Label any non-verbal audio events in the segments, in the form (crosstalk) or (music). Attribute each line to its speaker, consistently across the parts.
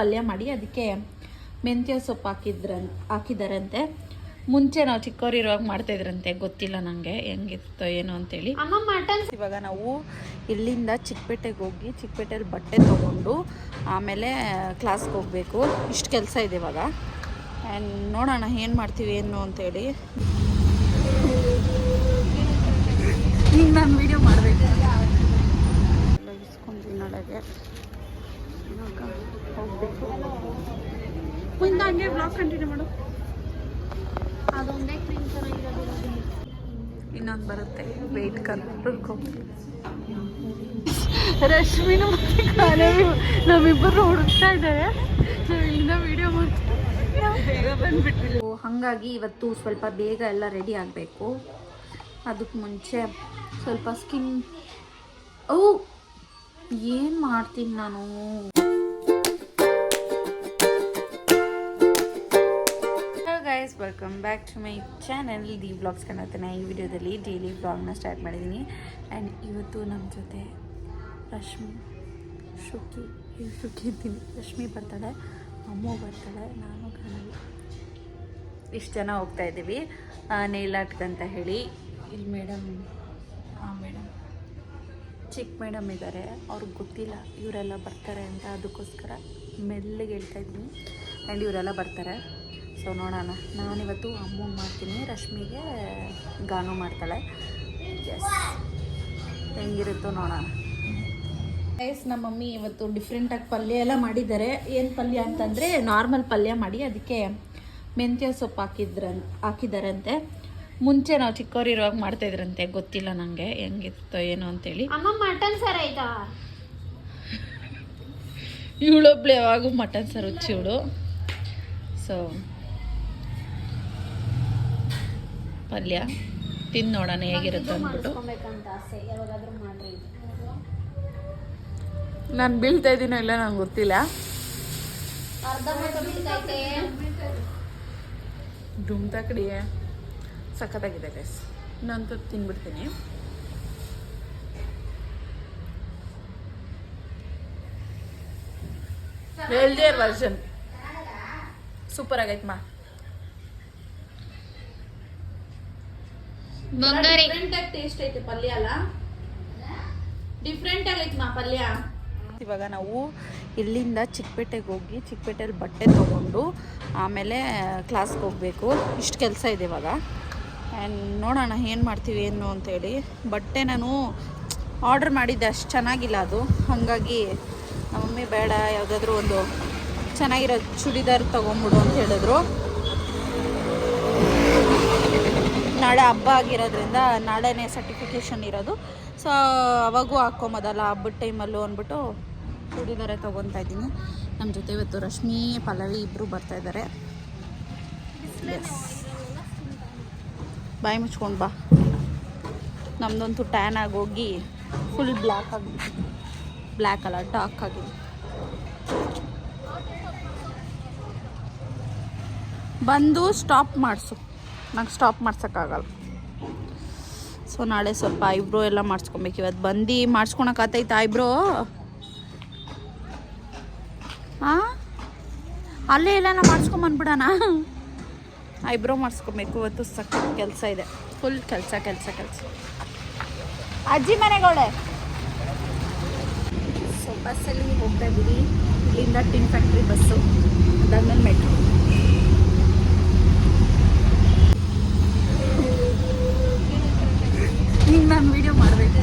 Speaker 1: ಪಲ್ಯ ಮಾಡಿ ಅದಕ್ಕೆ ಮೆಂತ್ಯ ಸೊಪ್ಪು ಹಾಕಿದ್ರ ಹಾಕಿದಾರಂತೆ. ಮುಂಚೆ ನಾವು ಚಿಕ್ಕವರಿರುವಾಗ ಮಾಡ್ತಾ ಇದ್ರಂತೆ ಗೊತ್ತಿಲ್ಲ ನನಗೆ ಹೆಂಗಿತ್ತೋ ಏನು ಅಂತೇಳಿ.
Speaker 2: ಅಮ್ಮ
Speaker 1: ಇವಾಗ ನಾವು ಇಲ್ಲಿಂದ ಚಿಕ್ಕಪೇಟೆಗೆ ಹೋಗಿ ಚಿಕ್ಕಪೇಟೆಯಲ್ಲಿ ಬಟ್ಟೆ ತೊಗೊಂಡು ಆಮೇಲೆ ಕ್ಲಾಸ್ಗೆ ಹೋಗಬೇಕು. ಇಷ್ಟು ಕೆಲಸ ಇದೆ ಇವಾಗ. ಆ್ಯಂಡ್ ನೋಡೋಣ ಏನು ಮಾಡ್ತೀವಿ, ಏನು ಅಂತೇಳಿ. ಈಗ ನಾನು ವೀಡಿಯೋ ಮಾಡಬೇಕು. ಇಸ್ಕೊಂಡು ನೋಡೋಕ್ಕೆ ಹೋಗಬೇಕು. ಮುಂದೆ ಹಂಗೆ ಬ್ಲಾಗ್ ಕಂಟಿನ್ಯೂ ಮಾಡು.
Speaker 2: ಅದೊಂದೇ ಕ್ರೀಮ್ ಚೆನ್ನಾಗಿರೋದಿಲ್ಲ
Speaker 1: ಇನ್ನೊಂದು ಬರುತ್ತೆ. ವೆಯ್ಟ್ ಕರ್ಕೊಂಡು ರಶ್ಮಿನ ಮತ್ತೆ ಕಾಲೇವಿ ನಮ್ಮಿಬ್ಬರು ಹುಡುಕ್ತಾ ಇದ್ದಾರೆ. ನಾವು ಇಲ್ಲಿಂದ ವಿಡಿಯೋ ಮಾಡ್ತೀವಿ. ಹಾಗಾಗಿ ಇವತ್ತು ಸ್ವಲ್ಪ ಬೇಗ ಎಲ್ಲ ರೆಡಿ ಆಗಬೇಕು. ಅದಕ್ಕೆ ಮುಂಚೆ ಸ್ವಲ್ಪ ಸ್ಕಿನ್ ಓ ಏನು ಮಾಡ್ತೀನಿ ನಾನು? Guys welcome back to my channel the blogs ಕಾಣುತ್ತೇನೆ ಈ ವಿಡಿಯೋದಲ್ಲಿ ಡೈಲಿ ಬ್ಲಾಗ್ನ ಸ್ಟಾರ್ಟ್ ಮಾಡಿದ್ದೀನಿ ಆ್ಯಂಡ್ ಇವತ್ತು ನಮ್ಮ ಜೊತೆ ರಶ್ಮಿ, ಶುಕಿ ಶುಕಿ ಇದ್ದೀನಿ. ರಶ್ಮಿ ಬರ್ತಾಳೆ, ಅಮ್ಮ ಬರ್ತಾಳೆ, ನಾನು ಕಾಣಲ್ಲ ಇಷ್ಟು ಜನ ಹೋಗ್ತಾ ಇದ್ದೀವಿ. ನೇಲ್ ಆರ್ಟ್ಗೆ ಅಂತ ಹೇಳಿ. ಇಲ್ಲಿ ಮೇಡಮ್ ಹಾಂ ಮೇಡಮ್ ಚಿಕ್ಕ ಮೇಡಮ್ ಇದ್ದಾರೆ ಅವ್ರಿಗೆ ಗೊತ್ತಿಲ್ಲ, ಇವರೆಲ್ಲ ಬರ್ತಾರೆ ಅಂತ ಅದಕ್ಕೋಸ್ಕರ ಮೆಲ್ಲಗೆ ಹೇಳ್ತಾ ಇದ್ದೀನಿ. ಆ್ಯಂಡ್ ಇವರೆಲ್ಲ ಬರ್ತಾರೆ. ಸೊ ನೋಡೋಣ. ನಾನಿವತ್ತು ಅಮ್ಮಂಗೆ ಮಾಡ್ತೀನಿ. ರಶ್ಮಿಗೆ ಗಾನು ಮಾಡ್ತಾಳೆ. ಎಸ್ ಹೆಂಗಿರುತ್ತೋ ನೋಡೋಣ. ಎಸ್ ನಮ್ಮ ಮಮ್ಮಿ ಇವತ್ತು ಡಿಫ್ರೆಂಟಾಗಿ ಪಲ್ಯ ಎಲ್ಲ ಮಾಡಿದ್ದಾರೆ. ಏನು ಪಲ್ಯ ಅಂತಂದರೆ ನಾರ್ಮಲ್ ಪಲ್ಯ ಮಾಡಿ ಅದಕ್ಕೆ ಮೆಂತ್ಯ ಸೊಪ್ಪು ಹಾಕಿದ್ರ ಹಾಕಿದ್ದಾರಂತೆ ಮುಂಚೆ ನಾವು ಚಿಕ್ಕವರಿರುವಾಗ ಮಾಡ್ತಾ ಇದ್ರಂತೆ. ಗೊತ್ತಿಲ್ಲ ನನಗೆ ಹೆಂಗಿತ್ತೋ ಏನೋ ಅಂತೇಳಿ.
Speaker 2: ಅಮ್ಮ ಮಟನ್ ಸರ್ ಆಯ್ತಾ?
Speaker 1: ಇವಳೊಬ್ಳು ಯಾವಾಗೂ ಮಟನ್ ಸರ್ ರುಚಿ ಇವಳು. ಸೊ ಪಲ್ಯ. ತಿಂದು ನೋಡೋಣ ಹೇಗಿರುತ್ತೆ ಅಂದ್ಬಿಟ್ಟು. ನಾನು ಬೀಳ್ತಾ ಇದ್ದೀನೋ ಇಲ್ಲ ನಂಗೆ ಗೊತ್ತಿಲ್ಲ. ಧೂಮ್ ತಕಡಿ ಸಖತ್ತಾಗಿದೆ ಗೈಸ್ ಇನ್ನೊಂದು ತಿನ್ಬಿಡ್ತೀನಿ. ಹೇಳ್ದೇ ವರ್ಷನ್ ಸೂಪರ್ ಆಗೈತೆ ಮಾ. ಡಿಫ್ರೆಂಟ್ ಆಗಿ ಟೇಸ್ಟ್ ಐತೆ ಪಲ್ಯ ಅಲ್ಲ. ಡಿಫ್ರೆಂಟ್ ಆಗೈತೆ ಮಾ ಪಲ್ಯ. ಇವಾಗ ನಾವು ಇಲ್ಲಿಂದ ಚಿಕ್ಕಪೇಟೆಗೆ ಹೋಗಿ ಚಿಕ್ಕಪೇಟೆಯಲ್ಲಿ ಬಟ್ಟೆ ತಗೊಂಡು ಆಮೇಲೆ ಕ್ಲಾಸ್ಗೆ ಹೋಗಬೇಕು. ಇಷ್ಟು ಕೆಲಸ ಇದೆ ಇವಾಗ. ಆ್ಯಂಡ್ ನೋಡೋಣ ಏನು ಮಾಡ್ತೀವಿ ಏನು ಅಂತೇಳಿ ಬಟ್ಟೆ ನಾನು ಆರ್ಡ್ರ್ ಮಾಡಿದ್ದೆ ಅಷ್ಟು ಚೆನ್ನಾಗಿಲ್ಲ ಅದು. ಹಾಗಾಗಿ ನಮ್ಮ ಮಮ್ಮಿ ಬೇಡ ಯಾವುದಾದ್ರೂ ಒಂದು ಚೆನ್ನಾಗಿರೋ ಚೂಡಿದಾರ್ ತೊಗೊಂಬಿಡು ಅಂತ ಹೇಳಿದ್ರು. ನಾಳೆ ಹಬ್ಬ ಆಗಿರೋದ್ರಿಂದ ನಾಳೆನೇ ಸರ್ಟಿಫಿಕೇಷನ್ ಇರೋದು. ಸೊ ಅವಾಗೂ ಹಾಕ್ಕೊಂಬೋದಲ್ಲ ಹಬ್ಬದ ಟೈಮಲ್ಲೂ ಅಂದ್ಬಿಟ್ಟು ಚೂಡಿದಾರೆ ತೊಗೊತಾ ಇದ್ದೀನಿ. ನಮ್ಮ ಜೊತೆ ಇವತ್ತು ರಶ್ಮಿ, ಪಲ್ಲವಿ ಇಬ್ಬರು ಬರ್ತಾ ಇದ್ದಾರೆ ಬಾಯಿ ಮುಚ್ಕೊಂಡು ಬಾ. ನಮ್ಮದಂತೂ ಟ್ಯಾನ್ ಆಗೋಗಿ ಫುಲ್ ಬ್ಲ್ಯಾಕ್ ಆಗಿ ಬ್ಲ್ಯಾಕ್ ಅಲ್ಲ ಡಾರ್ಕ್ ಆಗಿದೆ ಬಂದು ಸ್ಟಾಪ್ ಮಾಡಿಸು. ನಂಗೆ ಸ್ಟಾಪ್ ಮಾಡ್ಸೋಕ್ಕಾಗಲ್ಲ. ಸೊ ನಾಳೆ ಸ್ವಲ್ಪ ಐಬ್ರೋ ಎಲ್ಲ ಮಾಡಿಸ್ಕೊಬೇಕು. ಇವತ್ತು ಬಂದು ಮಾಡಿಸ್ಕೊಳಕ್ಕಾತೈತೆ ಐಬ್ರೋ? ಹಾಂ ಅಲ್ಲೇ ಎಲ್ಲ ಮಾಡಿಸ್ಕೊಂಬಂದ್ಬಿಡೋಣ ಐಬ್ರೋ ಮಾಡಿಸ್ಕೊಬೇಕು. ಇವತ್ತು ಸಕ್ಕ ಕೆಲಸ ಇದೆ. ಫುಲ್ ಕೆಲಸ ಕೆಲಸ ಕೆಲಸ. ಅಜ್ಜಿ ಮನೆಗೋಳೆ ಸೊ ಬಸ್ಸಲ್ಲಿ ಹೋಗ್ತಾ ಇದ್ದೀವಿ. ಇಲ್ಲಿಂದ ಟಿನ್ ಫ್ಯಾಕ್ಟ್ರಿ ಬಸ್ಸು ಅದಾದ್ಮೇಲೆ ಮೆಟ್ರೋ ಈಗ ನಾನು ವಿಡಿಯೋ ಮಾಡಬೇಕು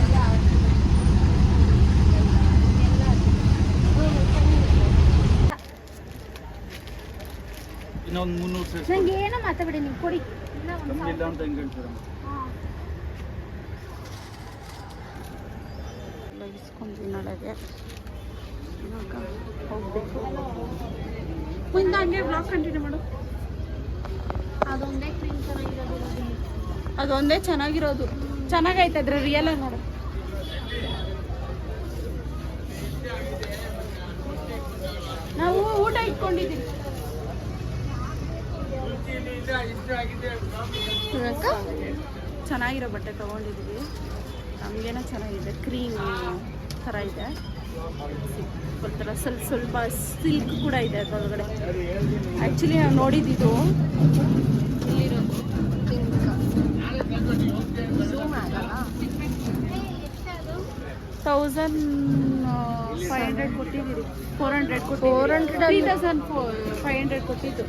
Speaker 3: ಇನ್ನೊಂದು ಮುನ್ನೂರು ಸೇರಿಸಿ
Speaker 2: ನಂಗೆ ಬಿಡಿ ನೀವು ಕೊಡಿ.
Speaker 3: ಇಲ್ಲ ಅಂತ ಹೆಂಗೆ ಹೇಳ್ತೀರಮ್ಮ
Speaker 1: ಎಲ್ಲ ಇಸ್ಕೊಂಡ್ವಿ ನಾಳೆಗೆ. ಇವಾಗ ಹೋಗಬೇಕು. ಮುಂದೆ ಹಂಗೆ ಬ್ಲಾಗ್ ಕಂಟಿನ್ಯೂ ಮಾಡು.
Speaker 2: ಅದೊಂದೇ ಕ್ರೀಮ್ ಚೆನ್ನಾಗಿರೋದಿಲ್ಲ
Speaker 1: ಅದೊಂದೇ ಚೆನ್ನಾಗಿರೋದು. ಚೆನ್ನಾಗೈತೆ ಅದ್ರ ರಿಯಲ್ ನೋಡು. ನಾವು ಊಟ ಇಟ್ಕೊಂಡಿದ್ದೀವಿ. ಚೆನ್ನಾಗಿರೋ ಬಟ್ಟೆ ತೊಗೊಂಡಿದ್ದೀವಿ ನಮಗೇನೋ ಚೆನ್ನಾಗಿದೆ. ಕ್ರೀಮ್ ಥರ ಇದೆ. ಒಂಥರ ಸ್ವಲ್ಪ ಸ್ವಲ್ಪ ಸಿಲ್ಕ್ ಕೂಡ ಇದೆ ಅದ್ರೊಳಗಡೆ. ಆ್ಯಕ್ಚುಲಿ ನಾವು ನೋಡಿದ್ದು ಇಲ್ಲಿರೋದು ತೌಸಂಡ್ ಫೈವ್ ಹಂಡ್ರೆಡ್ ಕೊಟ್ಟಿದ್ದೀರಿ. ಫೋರ್ ಹಂಡ್ರೆಡ್ ಕೊಟ್ಟು
Speaker 2: four hundred
Speaker 1: three thousand five hundred ಕೊಟ್ಟಿದ್ದು.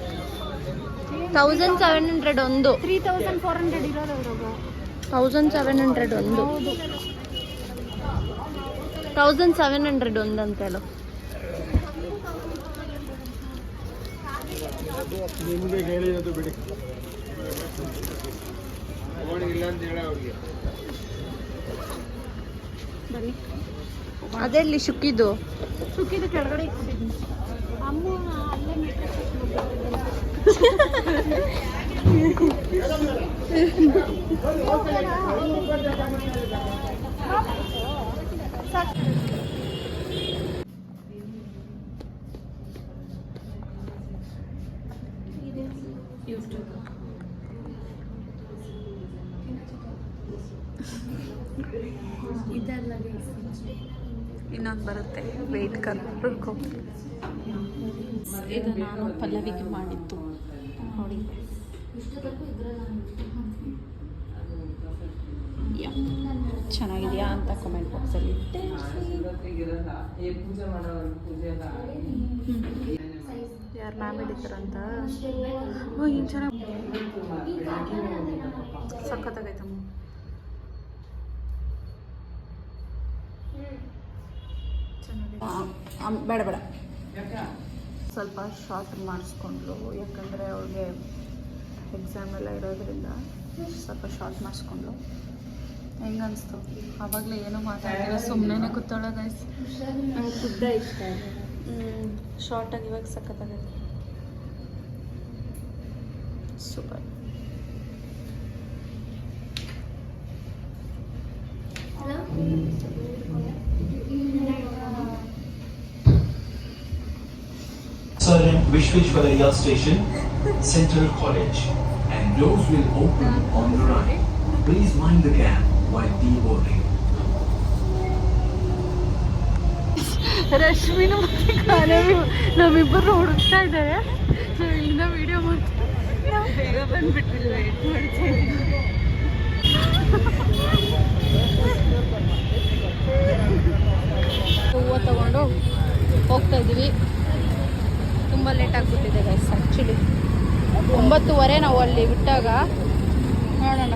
Speaker 2: ತೌಸಂಡ್ ಸೆವೆನ್ ಹಂಡ್ರೆಡ್ ಒಂದು.
Speaker 1: ತ್ರೀ ತೌಸಂಡ್ ಫೋರ್ ಹಂಡ್ರೆಡ್ ಇರೋದು
Speaker 2: ತೌಸಂಡ್ ಸೆವೆನ್ ಹಂಡ್ರೆಡ್ ಒಂದು. ತೌಸಂಡ್ ಸೆವೆನ್ ಹಂಡ್ರೆಡ್ ಒಂದು ಅಂತೆಲ್ಲ
Speaker 3: ನಿಮಗೆ ಹೇಳಿರೋದು ಬಿಡಿ. ಇಲ್ಲ ಅಂತ ಹೇಳ ಅವ್ರಿಗೆ.
Speaker 1: ಬನ್ನಿ.
Speaker 2: ಅದೆಲ್ಲಿ? ಶುಕ್ಕಿದ್ದು
Speaker 1: ಸುಕ್ಕಿದ್ದು ಕೆಳಗಡೆ ಇಟ್ಬಿಟ್ಟಿದ್ದೀನಿ. ಅಮ್ಮ ಅಲ್ಲೇ (laughs) ಇದೆಲ್ಲ ಇನ್ನೊಂದು ಬರುತ್ತೆ. ವೆಯ್ಟ್ ಕರ್ಬೇಕು ಇದು ನಾನು ಪಲ್ಲವಿಗೆ ಮಾಡಿದ್ದು. ನೋಡಿ. ಯಾ. ಚೆನ್ನಾಗಿದೆಯಾ ಅಂತ ಕಮೆಂಟ್ ಬಾಕ್ಸಲ್ಲಿ ಯಾರು ಮ್ಯಾಮ್ ಹಿಡಿತಾರಂತ? ಓ ಹಿಂಗೆ ಚೆನ್ನಾಗಿ ಸಖತ್ತಾಗೈತಮ್ಮ ಚೆನ್ನಾಗಿದೆ ಬೇಡ ಬೇಡ. ಸ್ವಲ್ಪ ಶಾರ್ಟ್ ಮಾಡಿಸ್ಕೊಂಡ್ಲು. ಯಾಕಂದರೆ ಅವ್ರಿಗೆ ಎಕ್ಸಾಮ್ ಎಲ್ಲ ಇರೋದ್ರಿಂದ ಸ್ವಲ್ಪ ಶಾರ್ಟ್ ಮಾಡಿಸ್ಕೊಂಡ್ಲು. ಹೆಂಗೆ ಅನಿಸ್ತು ಆವಾಗಲೇ ಏನೂ ಮಾತಾಡಿಲ್ಲ ಸುಮ್ಮನೆ ಕೂತಾಳ ಗೈಸ್
Speaker 2: ಉದ್ದ ಇಷ್ಟ
Speaker 1: ಶಾರ್ಟಾಗಿ ಇವಾಗ ಸಖತ್ತಾಗೈತೆ super
Speaker 4: Sir in Vishveshwaraya Station, Central College, and doors will open on the right. Please mind the gap while deboarding.
Speaker 1: ರಶ್ಮಿನ ಮತ್ತೆ ಕಾಲವಿ ನಮ್ಮಿಬ್ಬರು ಹುಡುಕ್ತಾ ಇದ್ದಾರೆ ನಾವು ಇಲ್ಲಿಂದ ವಿಡಿಯೋ ಮಾಡ್ತೀವಿ ನಾವು ಬೇಗ ಬಂದ್ಬಿಟ್ಟಿಲ್ಲ ವೇಟ್ ಮಾಡ್ತೀವಿ
Speaker 2: ಹೂವು ಲೇಟ್ ಆಗಿಬಿಟ್ಟಿದೆ ಗೈಸ್ ಆ್ಯಕ್ಚುಲಿ ಒಂಬತ್ತುವರೆ ನಾವು ಅಲ್ಲಿ ಬಿಟ್ಟಾಗ ನೋಡೋಣ.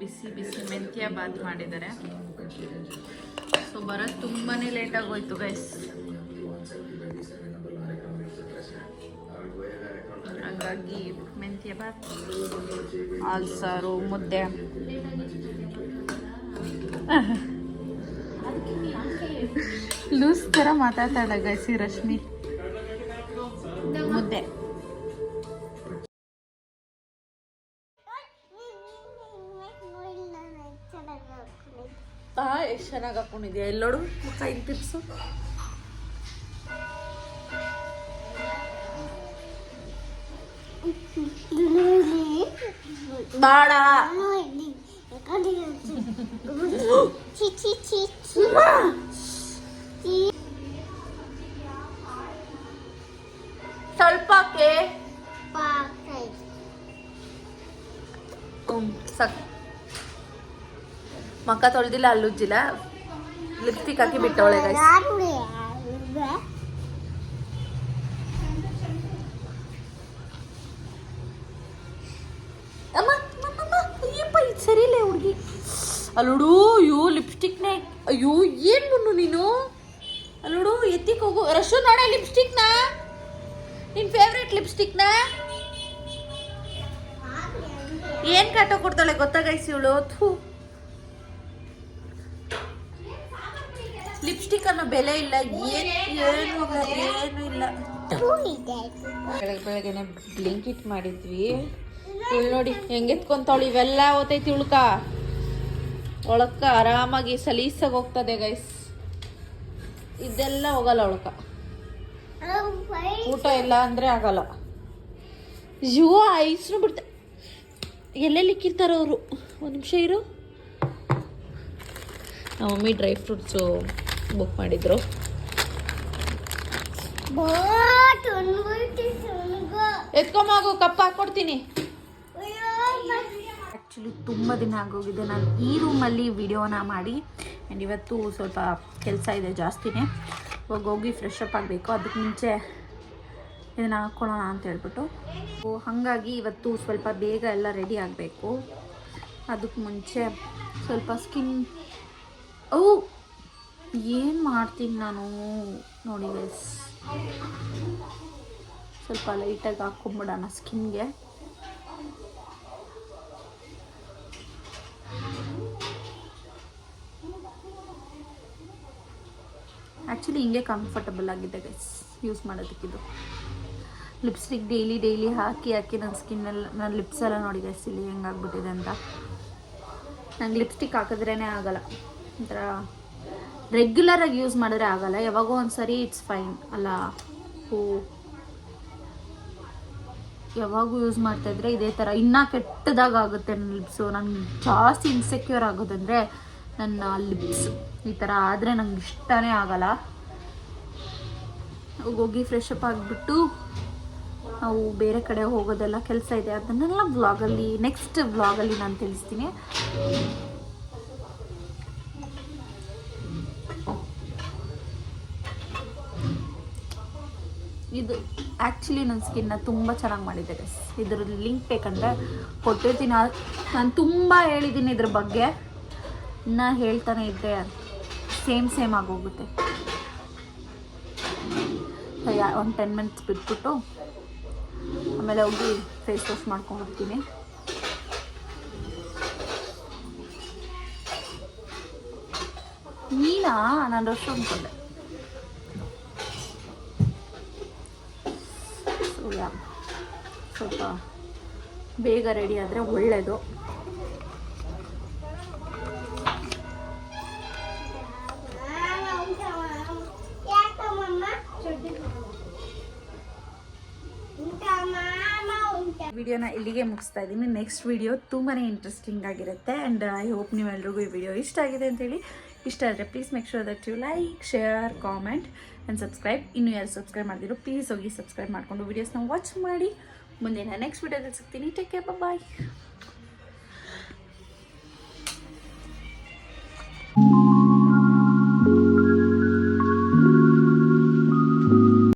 Speaker 1: ಬಿಸಿ ಬಿಸಿ ಮೆಂತ್ಯ ಬಾತ್ ಮಾಡಿದ್ದಾರೆ. ಸೊ ಬರೋದು ತುಂಬಾ ಲೇಟಾಗಿ ಹೋಯ್ತು ಗೈಸ್ ಬಾತ್ ಹಾಲು ಸಾರು ಮುದ್ದೆ ಲೂಸ್ ಥರ ಮಾತಾಡ್ತಾಳೆ ಗೈಸಿ ರಶ್ಮಿ. ಮುದ್ದೆ. ಎಷ್ಟು ಚೆನ್ನಾಗಿ ಹಾಕೊಂಡಿದ್ಯಾ? ಎಲ್ಲೋಡು? ಕೈ ಟಿಪ್ಸು ಬಾಡ. ಸ್ವಲ್ಪಕ್ಕೆ ಸಕ್. ಮಕ್ಕ ತೊಳೆದಿಲ್ಲ ಅಲ್ಲುಜ್ಜಿಲ್ಲ. ಲಿಪ್ಸ್ಟಿಕ್ ಹಾಕಿ ಬಿಟ್ಟವಳೆ ಗೈಸ್ ಅಮ್ಮ ಅಮ್ಮ, ಅಮ್ಮ, ಅಯ್ಯಪ್ಪ ಇದು ಹುಡುಗಿ ಅಲ್ಲೋಡು, ಅಯ್ಯೋ ಲಿಪ್ಸ್ಟಿಕ್ನ ಅಯ್ಯೋ, ಏನು ಮುನ್ನು ನೀನು? ಅಲ್ಲೋಡು, ಎತ್ತಿಕ್ ಹೋಗು. ರಶು, ನೋಡ ಲಿಪ್ಸ್ಟಿಕ್ನ ನಿನ್ನ ಫೇವ್ರೆಟ್ ಲಿಪ್ಸ್ಟಿಕ್ನ ಏನು ಕಾಟ ಕೊಡ್ತಾಳೆ ಗೊತ್ತಾಗೈಸಿ ಇವಳು? ಥೂ. ಲಿಪ್ಸ್ಟಿಕ್ ಅನ್ನೋ ಬೆಲೆ ಇಲ್ಲ. ಏನು ಏನು ಏನು ಇಲ್ಲ. ಬೆಳಗ್ಗೆ ಬೆಳಗ್ಗೆನೆ ಬ್ಲಿಂಕಿಟ್ ಮಾಡಿದ್ವಿ. ಇವಳು ನೋಡಿ ಹೆಂಗೆ ಎತ್ಕೊಂತಾವಳು ಇವೆಲ್ಲ ಓತೈತಿ ಉಳ್ಕ ಒಳಕ್ಕ ಆರಾಮಾಗಿ ಸಲೀಸಾಗಿ ಹೋಗ್ತದೆ ಗೈಸ್ ಇದೆಲ್ಲ ಹೋಗಲ್ಲ ಒಳಕ ಊಟ ಇಲ್ಲ ಅಂದ್ರೆ ಆಗಲ್ಲ. ಯುವ ಐಸ್ನು ಬಿಡ್ತ. ಎಲ್ಲೆಲ್ಲಿ ಕಿರ್ತಾರ ಅವರು? ಒಂದು ನಿಮಿಷ ಇರು. ನಮ್ಮ ಮಮ್ಮಿ ಡ್ರೈ ಫ್ರೂಟ್ಸು ಬುಕ್ ಮಾಡಿದ್ರು. ಎತ್ಕೊಂಬಾಗು ಕಪ್ಪ ಹಾಕ್ಕೊಡ್ತೀನಿ ಆ್ಯಕ್ಚುಲಿ ತುಂಬ ದಿನ ಆಗೋಗಿದೆ. ನಾನು ಈ ರೂಮಲ್ಲಿ ವಿಡಿಯೋನ ಮಾಡಿ ಆ್ಯಂಡ್ ಇವತ್ತು ಸ್ವಲ್ಪ ಕೆಲಸ ಇದೆ ಜಾಸ್ತಿನೇ. ಇವಾಗ ಹೋಗಿ ಫ್ರೆಶ್ ಅಪ್ ಆಗಬೇಕು. ಅದಕ್ಕೆ ಮುಂಚೆ ಇದನ್ನು ಹಾಕ್ಕೊಳ್ಳೋಣ ಅಂತ ಹೇಳ್ಬಿಟ್ಟು. ಹಾಗಾಗಿ ಇವತ್ತು ಸ್ವಲ್ಪ ಬೇಗ ಎಲ್ಲ ರೆಡಿ ಆಗಬೇಕು. ಅದಕ್ಕೆ ಮುಂಚೆ ಸ್ವಲ್ಪ ಸ್ಕಿನ್ ಓ! ಏನು ಮಾಡ್ತೀನಿ ನಾನು? ನೋಡಿ ಸ್ವಲ್ಪ ಲೈಟಾಗಿ ಹಾಕ್ಕೊಂಬಿಡೋಣ ಸ್ಕಿನ್ಗೆ ಆ್ಯಕ್ಚುಲಿ ಹಿಂಗೆ ಕಂಫರ್ಟಬಲ್ ಆಗಿದೆ ಗೈಸ್ ಯೂಸ್ ಮಾಡೋದಕ್ಕಿದು ಲಿಪ್ಸ್ಟಿಕ್ ಡೈಲಿ ಡೈಲಿ ಹಾಕಿ ಹಾಕಿ ನನ್ನ ಸ್ಕಿನ್ನೆಲ್ಲ ನನ್ನ ಲಿಪ್ಸ್ ಎಲ್ಲ ನೋಡಿ ಗೈಸ್ ಇಲ್ಲಿ ಹೆಂಗಾಗ್ಬಿಟ್ಟಿದೆ ಅಂತ. ನಂಗೆ ಲಿಪ್ಸ್ಟಿಕ್ ಹಾಕಿದ್ರೇ ಆಗಲ್ಲ. ಒಂಥರ ರೆಗ್ಯುಲರಾಗಿ ಯೂಸ್ ಮಾಡಿದ್ರೆ ಆಗಲ್ಲ. ಯಾವಾಗೋ ಒಂದು ಸರಿ ಇಟ್ಸ್ ಫೈನ್ ಅಲ್ಲ ಓ ಯಾವಾಗೂ ಯೂಸ್ ಮಾಡ್ತಾಯಿದ್ರೆ ಇದೇ ಥರ ಇನ್ನೂ ಕೆಟ್ಟದಾಗುತ್ತೆ ನನ್ನ ಲಿಪ್ಸು ನಂಗೆ ಜಾಸ್ತಿ ಇನ್ಸೆಕ್ಯೂರ್ ಆಗೋದಂದರೆ ನನ್ನ ಲಿಪ್ಸ್ ಈ ಥರ ಆದರೆ ನಂಗೆ ಇಷ್ಟನೇ ಆಗಲ್ಲ. ಹೋಗಿ ಫ್ರೆಶ್ ಅಪ್ ಆಗಿಬಿಟ್ಟು ನಾವು ಬೇರೆ ಕಡೆ ಹೋಗೋದೆಲ್ಲ ಕೆಲಸ ಇದೆ. ಅದನ್ನೆಲ್ಲ ವ್ಲಾಗಲ್ಲಿ ನೆಕ್ಸ್ಟ್ ವ್ಲಾಗಲ್ಲಿ ನಾನು ತಿಳಿಸ್ತೀನಿ. ಇದು ಆ್ಯಕ್ಚುಲಿ ನನ್ನ ಸ್ಕಿನ್ನ ತುಂಬ ಚೆನ್ನಾಗಿ ಮಾಡಿದೆ ಇದ್ರ ಲಿಂಕ್ ಬೇಕಂದರೆ ಕೊಟ್ಟಿರ್ತೀನಿ. ನಾನು ತುಂಬ ಹೇಳಿದ್ದೀನಿ ಇದ್ರ ಬಗ್ಗೆ. ಇನ್ನು ಹೇಳ್ತಾನೆ ಇದ್ದರೆ ಸೇಮ್ ಸೇಮ್ ಆಗೋಗುತ್ತೆ. ಒಂದು ಟೆನ್ ಮಿನಿಟ್ಸ್ ಬಿಟ್ಬಿಟ್ಟು ಆಮೇಲೆ ಹೋಗಿ ಫೇಸ್ ವಾಶ್ ಮಾಡ್ಕೊಂಡು ಹೋಗ್ತೀನಿ. ನೀನಾ? ನಾನು ರಶ್ ಅಂದ್ಕೊಂಡೆ ಸ್ವಲ್ಪ ಬೇಗ ರೆಡಿ ಆದರೆ ಒಳ್ಳೆಯದು ವಿಡಿಯೋನ ಇಲ್ಲಿಗೆ ಮುಗಿಸ್ತಾ ಇದ್ದೀನಿ. ನೆಕ್ಸ್ಟ್ ವಿಡಿಯೋ ತುಂಬಾ ಇಂಟ್ರೆಸ್ಟಿಂಗ್ ಆಗಿರುತ್ತೆ. ಆ್ಯಂಡ್ ಐ ಹೋಪ್ ನೀವೆಲ್ರಿಗೂ ಈ ವಿಡಿಯೋ ಇಷ್ಟ ಆಗಿದೆ ಅಂತೇಳಿ ಇಷ್ಟ ಆದರೆ please make sure that you like share comment and subscribe ಇನ್ನೂ ಯಾರು ಸಬ್ಸ್ಕ್ರೈಬ್ ಮಾಡಿದಿರೋ ಪ್ಲೀಸ್ ಹೋಗಿ ಸಬ್ಸ್ಕ್ರೈಬ್ ಮಾಡಿಕೊಂಡು ವೀಡಿಯೋಸ್ನ ವಾಚ್ ಮಾಡಿ. ಮುಂದಿನ ನೆಕ್ಸ್ಟ್ ವಿಡಿಯೋದಲ್ಲಿ ಸಿಗ್ತೀನಿ. Take care bye